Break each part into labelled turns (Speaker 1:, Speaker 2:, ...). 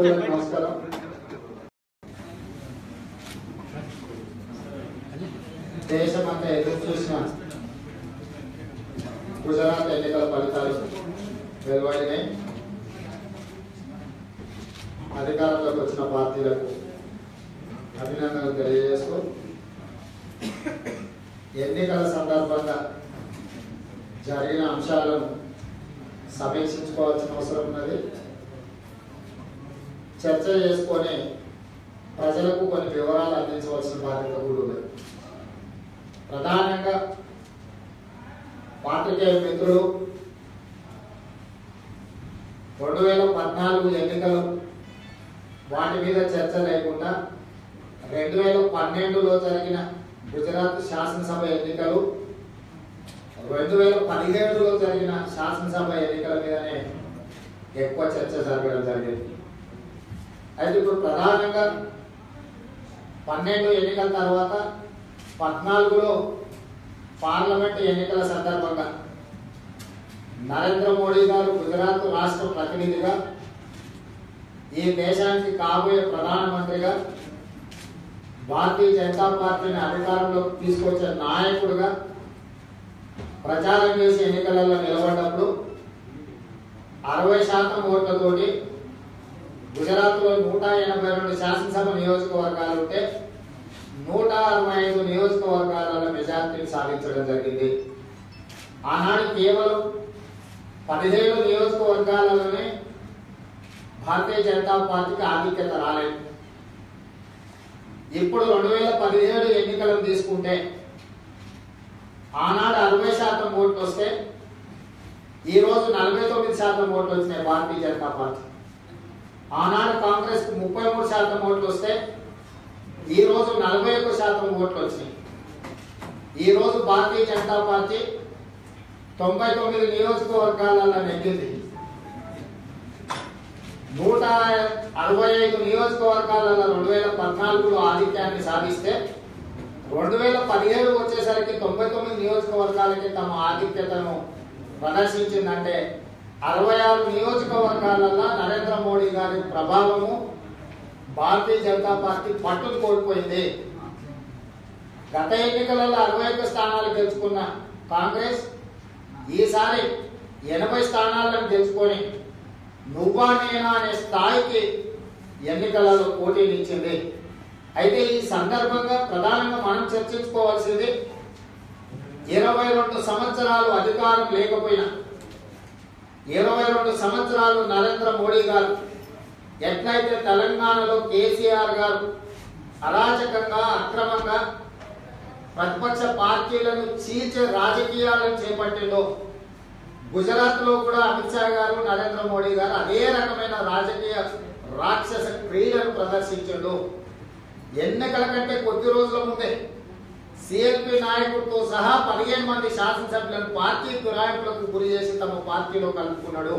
Speaker 1: సభ్యులకు నమస్కారం దేశమంతా ఎదురు చూసిన గుజరాత్ ఎన్నికల ఫలితాలు వెలువడినాయి అధికారంలోకి వచ్చిన పార్టీలకు అభినందనలు తెలియజేస్తూ ఎన్నికల సందర్భంగా జరిగిన అంశాలను సమీక్షించుకోవాల్సిన అవసరం ఉన్నది. చర్చ చేసుకొని ప్రజలకు కొన్ని వివరాలు అందించవలసిన బాధ్యత కూడా ప్రధానంగా పాత్రికేయ మిత్రులు రెండు వేల పద్నాలుగు ఎన్నికలు వాటి మీద చర్చ లేకుండా రెండు వేల పన్నెండులో జరిగిన గుజరాత్ శాసనసభ ఎన్నికలు రెండు వేల పదిహేడులో జరిగిన శాసనసభ ఎన్నికల మీదనే ఎక్కువ చర్చ జరగడం జరిగింది. అయితే ఇప్పుడు ప్రధానంగా పన్నెండు ఎన్నికల తర్వాత పద్నాలుగులో పార్లమెంట్ ఎన్నికల సందర్భంగా నరేంద్ర మోడీ గారు గుజరాత్ రాష్ట్ర ప్రతినిధిగా ఈ దేశానికి కాబోయే ప్రధానమంత్రిగా భారతీయ జనతా పార్టీని అధికారంలోకి తీసుకొచ్చే నాయకుడిగా ప్రచారం చేసి ఎన్నికలలో నిలబడినప్పుడు అరవై శాతం ఓట్లతోటి గుజరాత్లో నూట ఎనభై రెండు శాసనసభ నియోజకవర్గాలు ఉంటే నూట అరవై ఐదు నియోజకవర్గాలలో మెజార్టీని సాధించడం జరిగింది. ఆనాడు కేవలం పదిహేడు నియోజకవర్గాలలోనే భారతీయ జనతా పార్టీకి ఆధిక్యత రాలేదు. ఇప్పుడు రెండు వేల పదిహేడు ఎన్నికలను తీసుకుంటే ఆనాడు అరవై శాతం ఓట్లు వస్తే ఈ రోజు నలభై తొమ్మిది శాతం ఓట్లు వచ్చినాయి భారతీయ జనతా పార్టీ ఆనాడు కాంగ్రెస్కు ముప్పై మూడు శాతం ఓట్లు వస్తే ఈ రోజు నలభై ఒక్క శాతం ఓట్లు వచ్చినాయి. ఈ రోజు భారతీయ జనతా పార్టీ తొంభై తొమ్మిది నియోజకవర్గాలలో నెగ్గింది. నూట అరవై ఐదు నియోజకవర్గాలలో రెండు వేల పద్నాలుగులో ఆధిక్యాన్ని సాధిస్తే రెండు వేల పదిహేడు వచ్చేసరికి తొంభై తొమ్మిది నియోజకవర్గాలకి తమ ఆధిక్యతను ప్రదర్శించిందంటే అరవై ఆరు నియోజకవర్గాలలో నరేంద్ర మోడీ గారి ప్రభావము భారతీయ జనతా పార్టీ పట్టును కోల్పోయింది. గత ఎన్నికలలో అరవై ఒక్క స్థానాలు గెలుచుకున్న కాంగ్రెస్ ఈసారి ఎనభై స్థానాలను గెలుచుకొని నువ్వా నేనా అనే స్థాయికి ఎన్నికలలో పోటీనిచ్చింది అయితే ఈ సందర్భంగా ప్రధానంగా మనం చర్చించుకోవాల్సింది ఇరవై రెండు సంవత్సరాలు అధికారం లేకపోయినా ఇరవై రెండు సంవత్సరాలు నరేంద్ర మోడీ గారు ఎట్లయితే తెలంగాణలో కేసీఆర్ గారు అరాచకంగా అక్రమంగా ప్రతిపక్ష పార్టీలను చీల్చే రాజకీయాలను చేపట్టిందో గుజరాత్లో కూడా అమిత్ షా గారు నరేంద్ర మోడీ గారు అదే రకమైన రాజకీయ రాక్షస క్రియలను ప్రదర్శించిండు. ఎన్నికల కంటే కొద్ది రోజుల ముందే సిఎల్పి నాయకుడితో సహా పదిహేను మంది శాసనసభ్యులను పార్టీ ఫిరాయింపులకు గురి చేసి తమ పార్టీలో కలుపుకున్నాడు.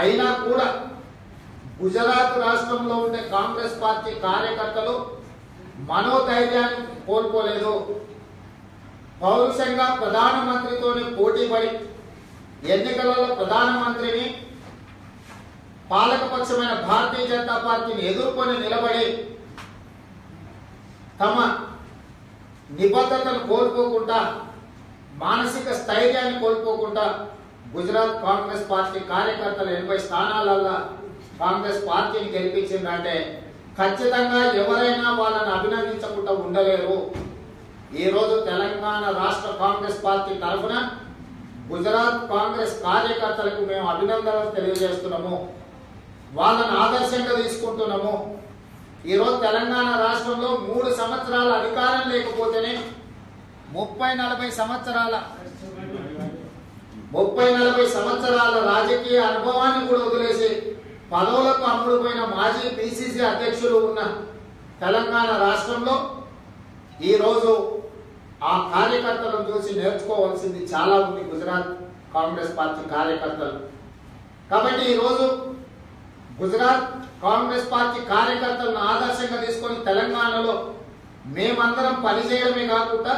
Speaker 1: అయినా కూడా గుజరాత్ రాష్ట్రంలో ఉండే కాంగ్రెస్ పార్టీ కార్యకర్తలు మనోధైర్యాన్ని కోల్పోలేదు. పౌరుషంగా ప్రధానమంత్రితోని పోటీపడి ఎన్నికలలో ప్రధానమంత్రిని పాలకపక్షమైన భారతీయ జనతా పార్టీని ఎదుర్కొని నిలబడి తమ నిబద్ధతను కోల్పోకుండా మానసిక స్థైర్యాన్ని కోల్పోకుండా గుజరాత్ కాంగ్రెస్ పార్టీ కార్యకర్తలు ఎనభై స్థానాలలో కాంగ్రెస్ పార్టీని గెలిపించిందంటే ఖచ్చితంగా ఎవరైనా వాళ్ళని అభినందించకుండా ఉండలేరు. ఈ రోజు తెలంగాణ రాష్ట్ర కాంగ్రెస్ పార్టీ తరఫున గుజరాత్ కాంగ్రెస్ కార్యకర్తలకు మేము అభినందనలు తెలియజేస్తున్నాము. వాళ్ళని ఆదర్శంగా తీసుకుంటున్నాము. ఈరోజు తెలంగాణ రాష్ట్రంలో మూడు సంవత్సరాల అధికారం లేకపోతేనే ముప్పై నలభై సంవత్సరాల ముప్పై నలభై సంవత్సరాల రాజకీయ అనుభవాన్ని కూడా వదిలేసి పదవులకు అమ్ముడుపోయిన మాజీ పిసిసి అధ్యక్షులు ఉన్న తెలంగాణ రాష్ట్రంలో ఈరోజు ఆ కార్యకర్తలను చూసి నేర్చుకోవాల్సింది చాలా ఉంది గుజరాత్ కాంగ్రెస్ పార్టీ కార్యకర్తలు. కాబట్టి ఈరోజు గుజరాత్ కాంగ్రెస్ పార్టీ కార్యకర్తలను ఆదర్శంగా తీసుకొని తెలంగాణలో మేమందరం పనిచేయడమే కాకుండా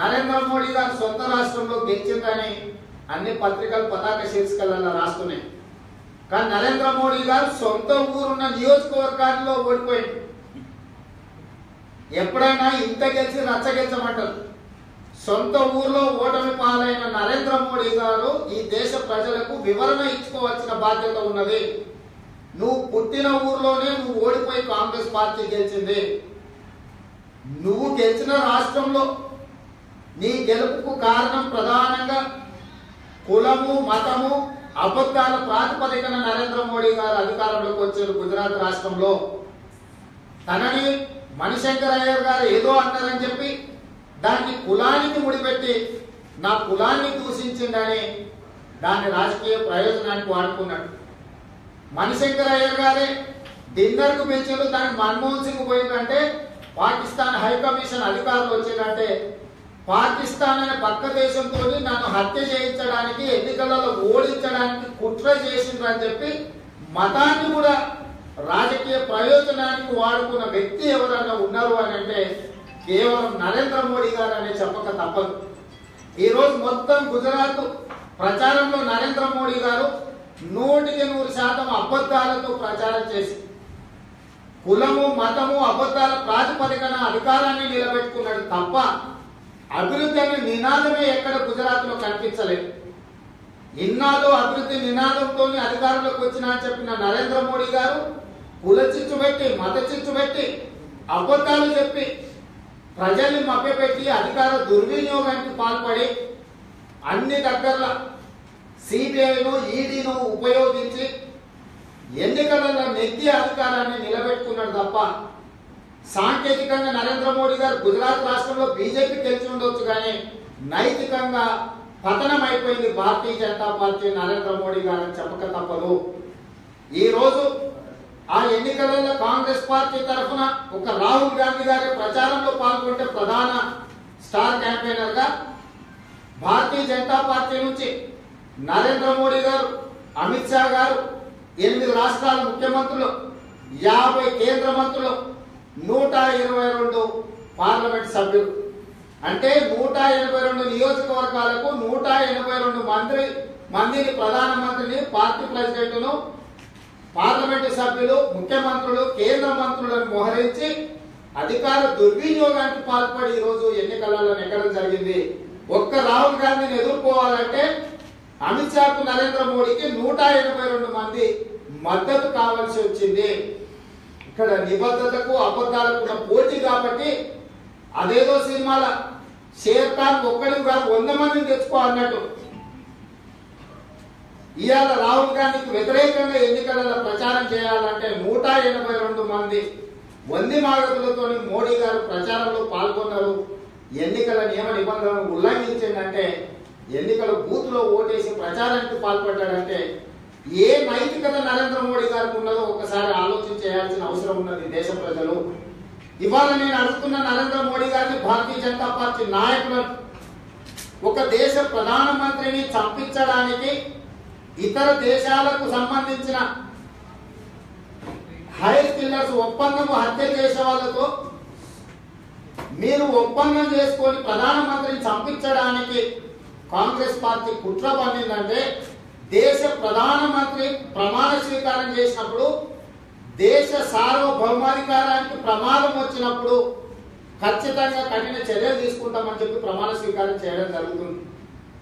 Speaker 1: నరేంద్ర మోడీ గారు సొంత రాష్ట్రంలో గెలిచిందని అన్ని పత్రికలు పతాక శీర్షికలలో రాస్తున్నాయి. కానీ నరేంద్ర మోడీ గారు సొంత ఊరున్న నియోజకవర్గాల్లో ఓడిపోయింది ఎప్పుడైనా ఇంత గెలిచి రచ్చ గెలిచమంటారు. సొంత ఊర్లో ఓటమి పాలైన నరేంద్ర మోడీ గారు ఈ దేశ ప్రజలకు వివరణ ఇచ్చుకోవాల్సిన బాధ్యత ఉన్నది. నువ్వు పుట్టిన ఊర్లోనే నువ్వు ఓడిపోయి కాంగ్రెస్ పార్టీ గెలిచింది. నువ్వు గెలిచిన రాష్ట్రంలో నీ గెలుపుకు కారణం ప్రధానంగా కులము మతము అబద్ధాల ప్రాతిపదికన నరేంద్ర మోడీ గారు అధికారంలోకి వచ్చారు గుజరాత్ రాష్ట్రంలో. తనని మణిశంకర్ అయ్యర్ గారు ఏదో అంటారని చెప్పి దాన్ని కులానికి ముడిపెట్టి నా కులాన్ని దూషించిందని దాన్ని రాజకీయ ప్రయోజనానికి వాడుకున్నాడు. మణిశంకర్ అయ్యర్ గారే డిన్నర్కు పిలిచారు దానికి మన్మోహన్ సింగ్ పోయిందంటే పాకిస్తాన్ హై కమిషన్ అధికారులు వచ్చిందంటే పాకిస్తాన్ అనే పక్క దేశంతో నన్ను హత్య చేయించడానికి ఎన్నికలలో ఓడించడానికి కుట్ర చేసిండ్రని చెప్పి మతాన్ని కూడా రాజకీయ ప్రయోజనానికి వాడుకున్న వ్యక్తి ఎవరన్నా ఉన్నారు అని అంటే కేవలం నరేంద్ర మోడీ గారు అనే చెప్పక తప్పదు. ఈరోజు మొత్తం గుజరాత్ ప్రచారంలో నరేంద్ర మోడీ గారు నూటికి నూరు శాతం అబద్ధాలతో ప్రచారం చేసి కులము మతము అబద్ధాల ప్రాతిపదికన అధికారాన్ని నిలబెట్టుకున్నాడు తప్ప అభివృద్ధి అనే నినాదమే ఎక్కడ గుజరాత్లో కనిపించలేదు. ఇన్నాళ్ళు అభివృద్ధి నినాదంతో అధికారంలోకి వచ్చినా అని చెప్పిన నరేంద్ర మోడీ గారు కుల చిచ్చు పెట్టి మత చిచ్చు పెట్టి అబద్ధాలు చెప్పి ప్రజల్ని మభ్యపెట్టి అధికార దుర్వినియోగానికి పాల్పడి అన్ని దగ్గరలో సిబిఐను ఈడీను ఉపయోగించి ఎన్నికలలో నెత్తి అధికారాన్ని నిలబెట్టుకున్నాడు తప్ప సాంకేతికంగా నరేంద్ర మోడీ గారు గుజరాత్ రాష్ట్రంలో బీజేపీ గెలిచి ఉండొచ్చు కానీ నైతికంగా పతనం అయిపోయింది భారతీయ జనతా పార్టీ నరేంద్ర మోడీ గారు చెప్పక తప్పదు. ఈ రోజు ఆ ఎన్నికలలో కాంగ్రెస్ పార్టీ తరఫున ఒక రాహుల్ గాంధీ గారి ప్రచారంలో పాల్గొంటే ప్రధాన స్టార్ క్యాంపెయినర్గా భారతీయ జనతా పార్టీ నుంచి నరేంద్ర మోడీ గారు అమిత్ షా గారు ఎనిమిది రాష్ట్రాల ముఖ్యమంత్రులు యాభై కేంద్ర మంత్రులు నూట ఇరవై రెండు పార్లమెంట్ సభ్యులు. అంటే నూట ఎనభై రెండు నియోజకవర్గాలకు నూట ఎనభై రెండు మంత్రి మందిని ప్రధానమంత్రిని పార్టీ ప్రెసిడెంట్ను పార్లమెంటు సభ్యులు ముఖ్యమంత్రులు కేంద్ర మంత్రులను మోహరించి అధికార దుర్వినియోగానికి పాల్పడి ఈరోజు రోజు ఎన్నికలలో నెగ్గడం జరిగింది. ఒక్క రాహుల్ గాంధీని ఎదుర్కో అమిత్ షాకు నరేంద్ర మోడీకి నూట ఎనభై రెండు మంది మద్దతు కావాల్సి వచ్చింది. ఇక్కడ నిబద్ధతకు అబద్ధాలకు ఉన్న పోటీ కాబట్టి అదేదో సినిమాల షేర్ ఖాన్ ఒక్కడి కాదు వంద మందిని తెచ్చుకో అన్నట్టు. ఇవాళ రాహుల్ గాంధీకి వ్యతిరేకంగా ఎన్నికలలో ప్రచారం చేయాలంటే నూట ఎనభై రెండు మంది వంది మాగతులతో మోడీ గారు ప్రచారంలో పాల్గొన్నారు. ఎన్నికల నియమ నిబంధనలు ఉల్లంఘించిందంటే ఎన్నికల బూత్లో ఓటేసి ప్రచారానికి పాల్పడ్డాడంటే ఏ నైతికత నరేంద్ర మోడీ గారికి ఉన్నదో ఒకసారి ఆలోచన చేయాల్సిన అవసరం ఉన్నది దేశ ప్రజలు. ఇవాళ నేను అడుగుతున్న నరేంద్ర మోడీ గారిని భారతీయ జనతా పార్టీ నాయకులను ఒక దేశ ప్రధానమంత్రిని చంపించడానికి ఇతర దేశాలకు సంబంధించిన హై కిల్లర్స్ ఒప్పందము హత్య చేసే వాళ్ళతో మీరు ఒప్పందం చేసుకొని ప్రధానమంత్రిని చంపించడానికి కాంగ్రెస్ పార్టీ కుట్ర పన్నిందంటే దేశ ప్రధానమంత్రి ప్రమాణ స్వీకారం చేసినప్పుడు దేశ సార్వభౌమాధికారానికి ప్రమాదం వచ్చినప్పుడు ఖచ్చితంగా కఠిన చర్యలు తీసుకుంటామని చెప్పి ప్రమాణ స్వీకారం చేయడం జరుగుతుంది.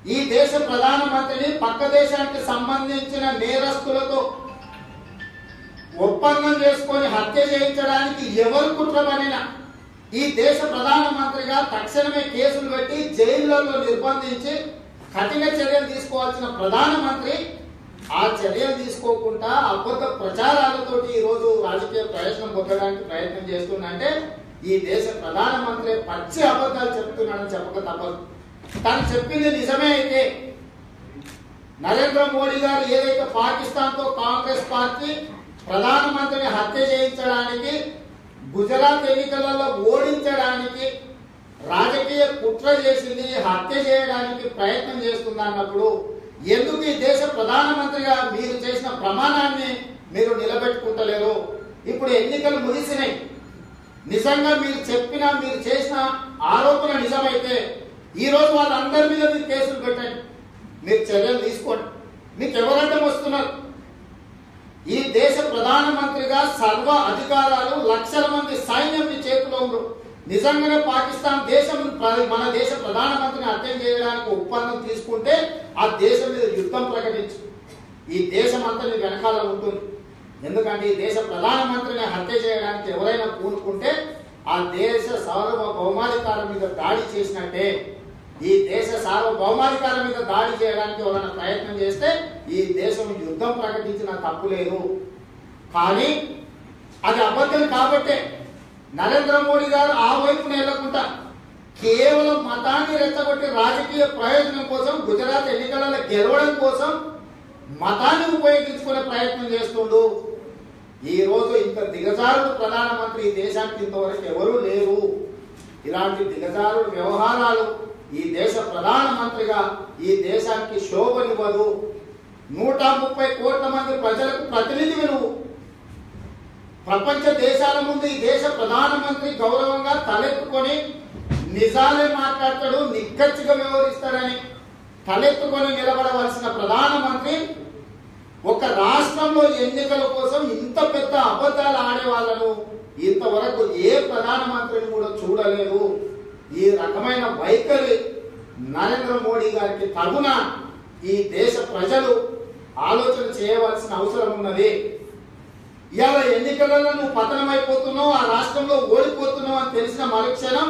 Speaker 1: ఈ దేశ ప్రధానమంత్రిని పక్క దేశానికి సంబంధించిన నేరస్తులతో ఒప్పందం చేసుకొని హత్య చేయించడానికి ఎవరు కుట్రమనినా ఈ దేశ ప్రధానమంత్రిగా తక్షణమే కేసులు పెట్టి జైళ్ళలో నిర్బంధించి కఠిన చర్యలు తీసుకోవాల్సిన ప్రధానమంత్రి ఆ చర్యలు తీసుకోకుండా అబద్ధ ప్రచారాలతోటి ఈ రోజు రాజకీయ ప్రయోజనం పొందడానికి ప్రయత్నం చేస్తుందంటే ఈ దేశ ప్రధానమంత్రి పచ్చి అబద్ధాలు చెప్తున్నాడని చెప్పక తప్పదు. తను చెప్పింది నిజమే అయితే నరేంద్ర మోడీ గారు ఏదైతే పాకిస్తాన్తో కాంగ్రెస్ పార్టీ ప్రధానమంత్రిని హత్య చేయించడానికి గుజరాత్ ఎన్నికలలో ఓడి రాజకీయ కుట్ర చేసింది హత్య చేయడానికి ప్రయత్నం చేస్తుంది అన్నప్పుడు ఎందుకు ఈ దేశ ప్రధానమంత్రిగా మీరు చేసిన ప్రమాణాన్ని మీరు నిలబెట్టుకుంటలేరు? ఇప్పుడు ఎన్నికలు ముగిసినాయి. నిజంగా మీరు చెప్పిన మీరు చేసిన ఆరోపణ నిజమైతే ఈ రోజు వాళ్ళందరి మీద మీరు కేసులు పెట్టండి. మీరు చర్యలు తీసుకోండి. మీకు ఎవరంటే వస్తున్నారు? ఈ దేశ ప్రధానమంత్రిగా సర్వ అధికారాలు లక్షల మంది సైన్యం మీ చేతిలో ఉన్నారు నిజంగానే పాకిస్తాన్ దేశం మన దేశ ప్రధానమంత్రిని హత్య చేయడానికి ఒప్పందం తీసుకుంటే ఆ దేశం మీద యుద్ధం ప్రకటించు. ఈ దేశం అంతా నీ వెనకాల ఉంటుంది. ఎందుకంటే ఈ దేశ ప్రధానమంత్రిని హత్య చేయడానికి ఎవరైనా పూనుకుంటే ఆ దేశ సార్వభౌమాధికారం మీద దాడి చేసినట్టే. ఈ దేశ సార్వభౌమాధికారం మీద దాడి చేయడానికి ఎవరైనా ప్రయత్నం చేస్తే ఈ దేశం యుద్ధం ప్రకటించిన తప్పు లేదు. కానీ అది అబద్ధం కాబట్టే. నరేంద్ర మోడీ గారు ఆ వైపున వెళ్ళకుండా కేవలం మతాన్ని రెచ్చగొట్టి రాజకీయ ప్రయోజనం కోసం గుజరాత్ ఎన్నికలలో గెలవడం కోసం మతాన్ని ఉపయోగించుకునే ప్రయత్నం చేస్తుండు. ఈరోజు ఇంత దిగజారుడు ప్రధానమంత్రి ఈ దేశానికి ఇంతవరకు ఎవరూ లేరు. ఇలాంటి దిగజారుడు వ్యవహారాలు ఈ దేశ ప్రధానమంత్రిగా ఈ దేశానికి శోభనివ్వదు. నూట ముప్పై కోట్ల మంది ప్రజలకు ప్రతినిధి నువ్వు ప్రపంచ దేశాల ముందు ఈ దేశ ప్రధానమంత్రి గౌరవంగా తలెత్తుకొని నిజాలే మాట్లాడతాడు నిక్కచ్చిగా వ్యవహరిస్తాడని తలెత్తుకొని నిలబడవలసిన ప్రధానమంత్రి ఒక రాష్ట్రంలో ఎన్నికల కోసం ఇంత పెద్ద అబద్ధాలు ఆడే వాళ్ళను ఇంతవరకు ఏ ప్రధానమంత్రిని కూడా చూడలేదు ఈ రకమైన వైఖరి నరేంద్ర మోడీ గారికి తగున ఈ దేశ ప్రజలు ఆలోచన చేయవలసిన అవసరం ఉన్నది. ఇవాళ ఎన్నికలలో నువ్వు పతనమైపోతున్నావు ఆ రాష్ట్రంలో ఓడిపోతున్నావు అని తెలిసిన మరుక్షణం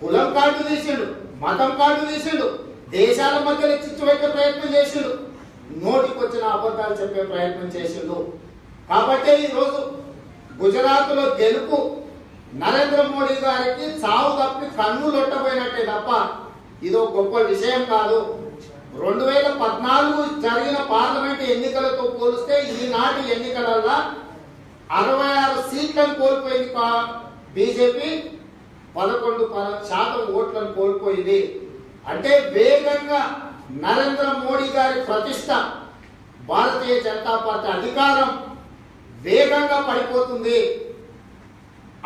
Speaker 1: కులం కార్డు తీసిండు మతం కార్డు తీసిండు దేశాల మధ్యలో చిచ్చు ప్రయత్నం చేసిండు నోటికి వచ్చిన అబద్ధాలు చెప్పే ప్రయత్నం చేసిండు. కాబట్టి ఈరోజు గుజరాత్లో గెలుపు నరేంద్ర మోడీ గారికి చావు తప్పి కన్ను లొట్టపోయినట్టే తప్ప ఇది గొప్ప విషయం కాదు. రెండు వేల పద్నాలుగు జరిగిన పార్లమెంట్ ఎన్నికలతో పోలిస్తే ఈనాటి ఎన్నికలల్లో అరవై ఆరు సీట్లను కోల్పోయింది బీజేపీ పదకొండు శాతం ఓట్లను కోల్పోయింది. అంటే వేగంగా నరేంద్ర మోడీ గారి ప్రతిష్ట భారతీయ జనతా పార్టీ అధికారం వేగంగా పడిపోతుంది.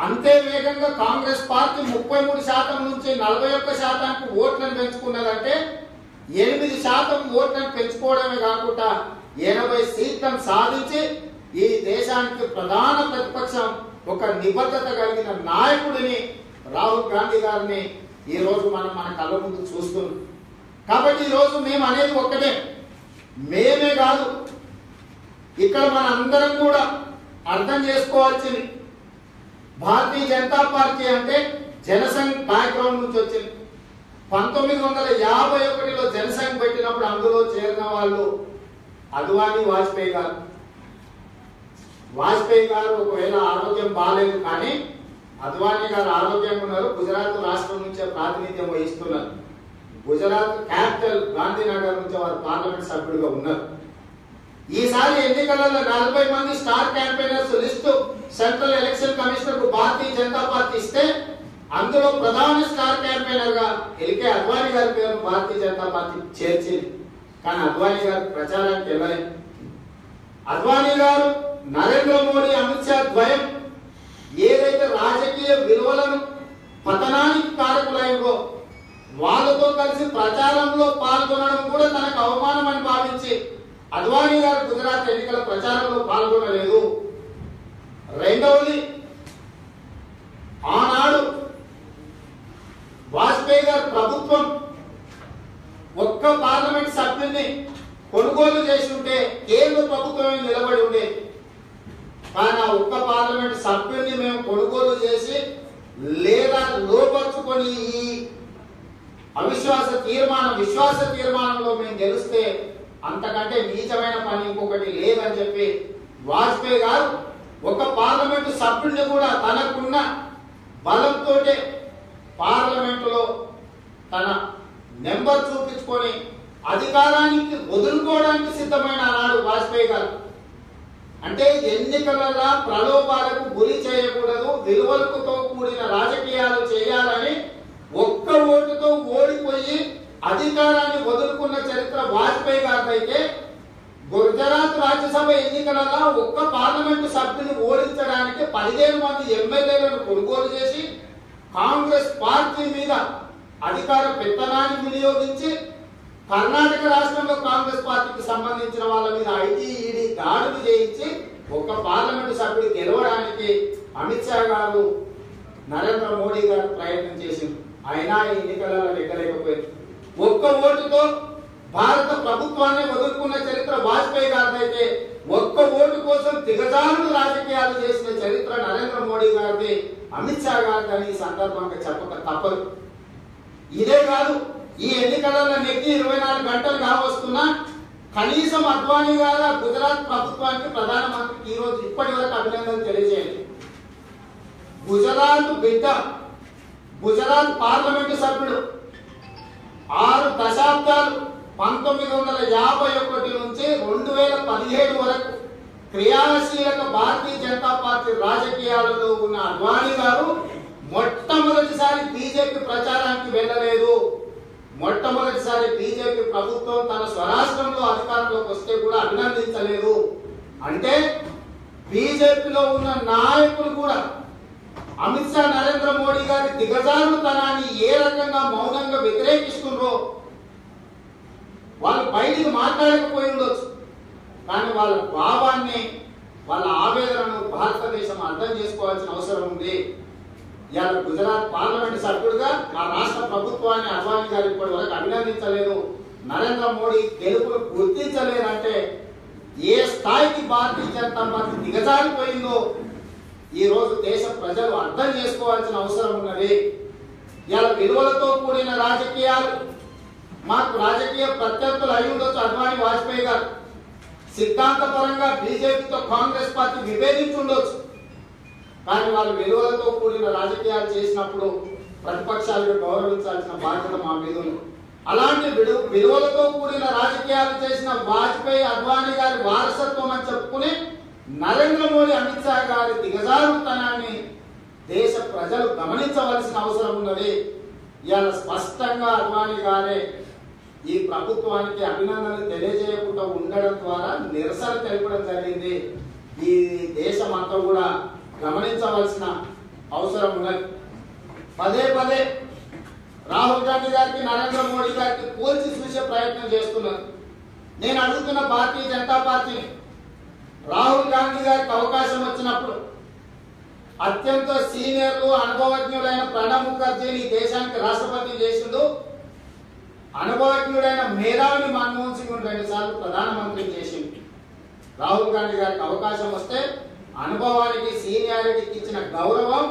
Speaker 1: అంతే వేగంగా కాంగ్రెస్ పార్టీ ముప్పై మూడు శాతం నుంచి నలభై ఒక్క శాతానికి ఓట్లను పెంచుకున్నదంటే ఎనిమిది శాతం ఓట్లను పెంచుకోవడమే కాకుండా ఎనభై సీట్లను సాధించి ఈ దేశానికి ప్రధాన ప్రతిపక్షం ఒక నిబద్ధత కలిగిన నాయకుడిని రాహుల్ గాంధీ గారిని ఈ రోజు మనం మన కళ్ళ ముందు చూస్తున్నాం. కాబట్టి ఈ రోజు మేము అనేది ఒక్కటే. మేమే కాదు. ఇక్కడ మన అందరం కూడా అర్థం చేసుకోవాల్సింది. భారతీయ జనతా పార్టీ అంటే జనసంఘ్ బ్యాక్గ్రౌండ్ నుంచి వచ్చింది. పంతొమ్మిది వందల యాభై ఒకటిలో జనసంఘ్ పెట్టినప్పుడు అందులో చేరిన వాళ్ళు అద్వానీ వాజ్పేయి గారు. వాజ్పేయి గారు ఒకవేళ ఆరోగ్యం బాగాలేదు కానీ అద్వానీ గారు ఆరోగ్యం ఉన్నారు గుజరాత్ రాష్ట్రం నుంచే ప్రాతినిధ్యం వహిస్తున్నారు. గుజరాత్ క్యాపిటల్ గాంధీనగర్ నుంచి వారు పార్లమెంట్ సభ్యుడిగా ఉన్నారు. ఈసారి ఎన్నికలలో నలభై మంది star campaigners list central election కమిషనర్కు Bharatiya Janata party ఇస్తే అందులో ప్రధాన స్టార్ క్యాంపెయినర్గా ఎల్కే అద్వానీ గారి పేరు భారతీయ జనతా పార్టీ చేర్చింది. కానీ అద్వానీ గారు ప్రచారానికి వెళ్ళలేదు అద్వానీ గారు నరేంద్ర మోడీ అమిత్ షా ద్వయం ఏదైతే రాజకీయ విలువలను పతనానికి కారకులైందో వాళ్ళతో కలిసి ప్రచారంలో పాల్గొనడం కూడా తనకు అవమానం అని భావించి అద్వానీ గారు గుజరాత్ ఎన్నికల ప్రచారంలో పాల్గొనలేదు. రెండవది ఆనాడు వాజ్పేయి గారి ప్రభుత్వం ఒక్క పార్లమెంట్ సభ్యుల్ని కొనుగోలు చేసి ఉంటే కేంద్ర ప్రభుత్వమే నిలబడి ఉండేది కానీ ఆ ఒక్క పార్లమెంట్ సభ్యుల్ని మేము కొనుగోలు చేసి లేదా లోపరుచుకొని ఈ అవిశ్వాస తీర్మానం విశ్వాస తీర్మానంలో మేము గెలిస్తే అంతకంటే నీచమైన పని ఇంకొకటి లేదని చెప్పి వాజ్పేయి గారు ఒక పార్లమెంటు సభ్యుడిని కూడా తనకున్న బలంతో పార్లమెంటులో తన నెంబర్ చూపించుకొని అధికారానికి వదులుకోవడానికి సిద్ధమైన అన్నాడు వాజ్పేయి గారు. అంటే ఎన్నికల ప్రలోభాలకు గురి చేయకూడదు విలువలతో కూడిన రాజకీయాలు చేయాలని ఒక్క ఓటుతో ఓడిపోయి అధికారాన్ని వదులుకున్న చరిత్ర వాజ్పేయి గారిదైతే గుజరాత్ రాజ్యసభ ఎన్నికలలో ఒక్క పార్లమెంటు సభ్యుని ఓడించడానికి పదిహేను మంది ఎమ్మెల్యేలను కొనుగోలు చేసి కాంగ్రెస్ పార్టీ మీద అధికార పెత్తనాన్ని వినియోగించి కర్ణాటక రాష్ట్రంలో కాంగ్రెస్ పార్టీకి సంబంధించిన వాళ్ళ మీద ఐటీఈడి దాడులు చేయించి ఒక పార్లమెంటు సభ్యుడు గెలవడానికి అమిత్ షా గారు నరేంద్ర మోడీ గారు ప్రయత్నం చేసింది అయినా ఈ ఎన్నికలలో నెగ్గలేకపోయింది ఒక్క ఓటుతో భారత ప్రభుత్వాన్ని వదులుకున్న చరిత్ర వాజ్పేయి గారిదైతే ఒక్క ఓటు కోసం దిగజారుడు రాజకీయాలు చేసిన చరిత్ర నరేంద్ర మోడీ గారిది అమిత్ షా గారిదని ఈ సందర్భంగా చెప్పక తప్పదు. ఇదే కాదు ఈ ఎన్నికలలో నెగ్గి ఇరవై నాలుగు గంటలు కావస్తున్నా కనీసం అద్వానీ గారు గుజరాత్ ప్రభుత్వానికి ప్రధానమంత్రికి ఈ రోజు ఇప్పటి వరకు అభినందనలు తెలియజేయండి. గుజరాత్ బిడ్డ గుజరాత్ పార్లమెంటు సభ్యుడు ఆరు దశాబ్దాలు పంతొమ్మిది వందల యాభై ఒకటి నుంచి రెండు వేల పదిహేడు వరకు క్రియాశీలక భారతీయ జనతా పార్టీ రాజకీయాలలో ఉన్న అద్వానీ గారు మొట్టమొదటిసారి బీజేపీ ప్రచారానికి వెళ్ళలేదు. మొట్టమొదటిసారి బీజేపీ ప్రభుత్వం తన స్వరాష్ట్రంలో అధికారంలోకి వస్తే కూడా అభినందించలేదు. అంటే బీజేపీలో ఉన్న నాయకులు కూడా అమిత్ షా నరేంద్ర మోడీ గారి దిగజారుతనాన్ని ఏ రకంగా మౌనంగా వ్యతిరేకిస్తుండ్రో బయటికి మాట్లాడకపోయి ఉండొచ్చు. కానీ వాళ్ళ భావాన్ని వాళ్ళ ఆవేదనను భారతదేశం అర్థం చేసుకోవాల్సిన అవసరం ఉంది. ఇవాళ గుజరాత్ పార్లమెంట్ సభ్యుడిగా ఆ రాష్ట్ర ప్రభుత్వాన్ని అద్వానీ గారు ఇప్పటి వరకు అభినందించలేదు నరేంద్ర మోడీ గెలుపును గుర్తించలేదంటే ఏ స్థాయికి భారతీయ జనతా పార్టీ దిగజారిపోయిందో ఈ రోజు దేశ ప్రజలు అర్థం చేసుకోవాల్సిన అవసరం ఉన్నది. ఇలా విలువలతో కూడిన రాజకీయాలు మాకు రాజకీయ ప్రత్యర్థులు అయి ఉండొచ్చు అద్వానీ వాజ్పేయి గారు. సిద్ధాంతపరంగా బీజేపీతో కాంగ్రెస్ పార్టీ విభేదించి ఉండొచ్చు. కానీ వాళ్ళు విలువలతో కూడిన రాజకీయాలు చేసినప్పుడు ప్రతిపక్షాలను గౌరవించాల్సిన బాధ్యత మా మీద ఉంది. అలాంటి విలు విలువలతో కూడిన రాజకీయాలు చేసిన వాజ్పేయి అద్వానీ గారి వారసత్వం అని చెప్పుకుని నరేంద్ర మోడీ అమిత్ షా గారి దిగజారుతనాన్ని దేశ ప్రజలు గమనించవలసిన అవసరం ఉన్నది. ఇవాళ స్పష్టంగా అద్వానీ గారే ఈ ప్రభుత్వానికి అభినందనలు తెలియజేయకుండా ఉండడం ద్వారా నిరసన తెలపడం జరిగింది. ఈ దేశం అంతా కూడా గమనించవలసిన అవసరం ఉన్నది. పదే పదే రాహుల్ గాంధీ గారికి నరేంద్ర మోడీ గారికి పోల్చి చూసే ప్రయత్నం చేస్తున్నారు. నేను అడుగుతున్న భారతీయ జనతా పార్టీని రాహుల్ గాంధీ గారికి అవకాశం వచ్చినప్పుడు అత్యంత సీనియర్లు అనుభవజ్ఞులైన ప్రణబ్ ముఖర్జీని దేశానికి రాష్ట్రపతి చేసిండు. అనుభవజ్ఞుడైన మేధావిని మన్మోహన్ సింగ్ రెండు సార్లు ప్రధానమంత్రి చేసింది రాహుల్ గాంధీ గారికి అవకాశం వస్తే అనుభవానికి సీనియారిటీకి ఇచ్చిన గౌరవం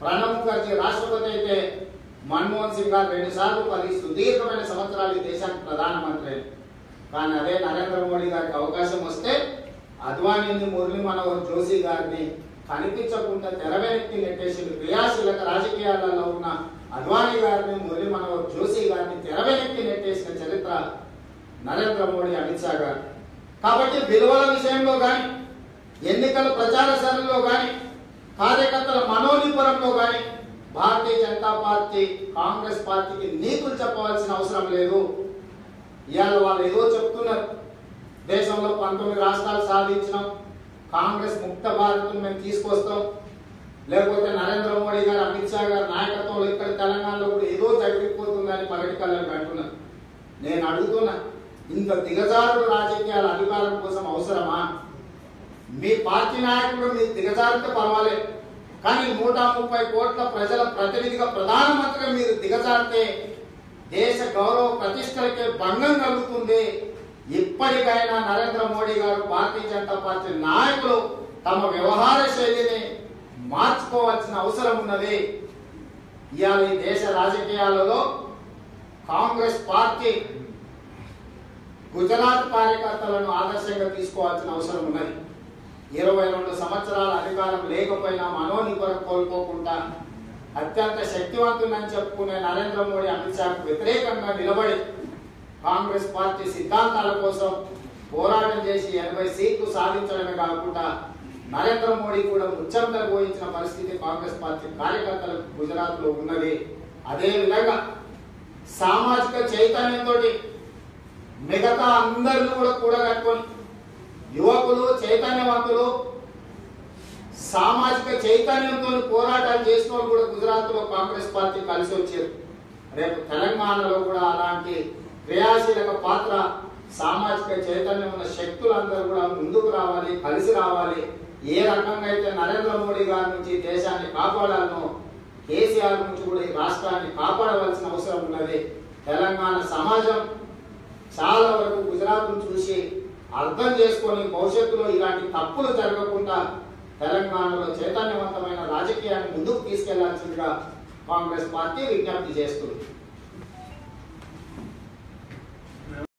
Speaker 1: ప్రణబ్ ముఖర్జీ రాష్ట్రపతి అయితే మన్మోహన్ సింగ్ గారు రెండు సార్లు పది సుదీర్ఘమైన సంవత్సరాలు ఈ దేశానికి ప్రధానమంత్రి కానీ అదే నరేంద్ర మోడీ గారికి అవకాశం వస్తే అద్వానీని మురళీ మనోహర్ జోషి గారిని కనిపించకుండా తెరవెనక్కి నెట్టేసి క్రియాశీలక రాజకీయాలలో ఉన్న అద్వానీ గారిని మురళీ మనోహర్ జోషి గారిని తెరవెనక్కి నెట్టేసిన చరిత్ర నరేంద్ర మోడీ అమిత్ షా గారు. కాబట్టి విలువల విషయంలో కానీ ఎన్నికల ప్రచార సరళిలో కానీ కార్యకర్తల మనోనిపురంలో కానీ భారతీయ జనతా పార్టీ కాంగ్రెస్ పార్టీకి నీతులు చెప్పవలసిన అవసరం లేదు. ఇవాళ వాళ్ళు ఏదో చెప్తున్నారు. దేశంలో పంతొమ్మిది రాష్ట్రాలు సాధించినాం. కాంగ్రెస్ ముక్త భారత్ను మేము తీసుకొస్తాం. లేకపోతే నరేంద్ర మోడీ గారు అమిత్ షా గారు నాయకత్వంలో ఇక్కడ తెలంగాణలో కూడా ఏదో జరిగిపోతుందని పగటి కళ్ళని అంటున్నారు. నేను అడుగుతున్నా ఇంత దిగజారుడు రాజకీయాల అధికారం కోసం అవసరమా? మీ పార్టీ నాయకుడు మీరు దిగజారితే పర్వాలేదు కానీ నూట ముప్పై కోట్ల ప్రజల ప్రతినిధిగా ప్రధానమంత్రిగా మీరు దిగజారితే దేశ గౌరవ ప్రతిష్టలకే భంగం కలుగుతుంది. ఇప్పటికైనా నరేంద్ర మోడీ గారు భారతీయ జనతా పార్టీ నాయకులు తమ వ్యవహార శైలిని మార్చుకోవాల్సిన అవసరం ఉన్నది. ఇవాళ ఈ దేశ రాజకీయాలలో కాంగ్రెస్ పార్టీ గుజరాత్ కార్యకర్తలను ఆదర్శంగా తీసుకోవాల్సిన అవసరం ఉన్నది. ఇరవై రెండు సంవత్సరాల అధికారం లేకపోయినా మనోనిపరం కోల్పోకుండా అత్యంత శక్తివంతుడని చెప్పుకునే నరేంద్ర మోడీ అమిత్ షాకు వ్యతిరేకంగా నిలబడి కాంగ్రెస్ పార్టీ సిద్ధాంతాల కోసం పోరాటం చేసి ఎనభై సీట్లు సాధించడమే కాకుండా నరేంద్ర మోడీ కూడా ముచ్చంతలు పోయించిన పరిస్థితి కాంగ్రెస్ పార్టీ కార్యకర్తలకు గుజరాత్లో ఉన్నది. అదే విధంగా సామాజిక చైతన్యంతో మిగతా అందరిని కూడా కూడగట్టుకొని యువకులు చైతన్యవంతులు సామాజిక చైతన్యంతో పోరాటాలు చేసిన కూడా గుజరాత్లో కాంగ్రెస్ పార్టీ కలిసి వచ్చారు. రేపు తెలంగాణలో కూడా అలాంటి క్రియాశీలక పాత్ర సామాజిక చైతన్యం ఉన్న శక్తులందరూ కూడా ముందుకు రావాలి కలిసి రావాలి. ఏ రకంగా అయితే నరేంద్ర మోడీ గారి నుంచి దేశాన్ని కాపాడాలనో కేసీఆర్ నుంచి కూడా ఈ రాష్ట్రాన్ని కాపాడవలసిన అవసరం ఉన్నది. తెలంగాణ సమాజం చాలా వరకు గుజరాత్ చూసి అర్థం చేసుకొని భవిష్యత్తులో ఇలాంటి తప్పులు జరగకుండా తెలంగాణలో చైతన్యవంతమైన రాజకీయాన్ని ముందుకు తీసుకెళ్ళాల్సిందిగా కాంగ్రెస్ పార్టీ విజ్ఞప్తి చేస్తుంది.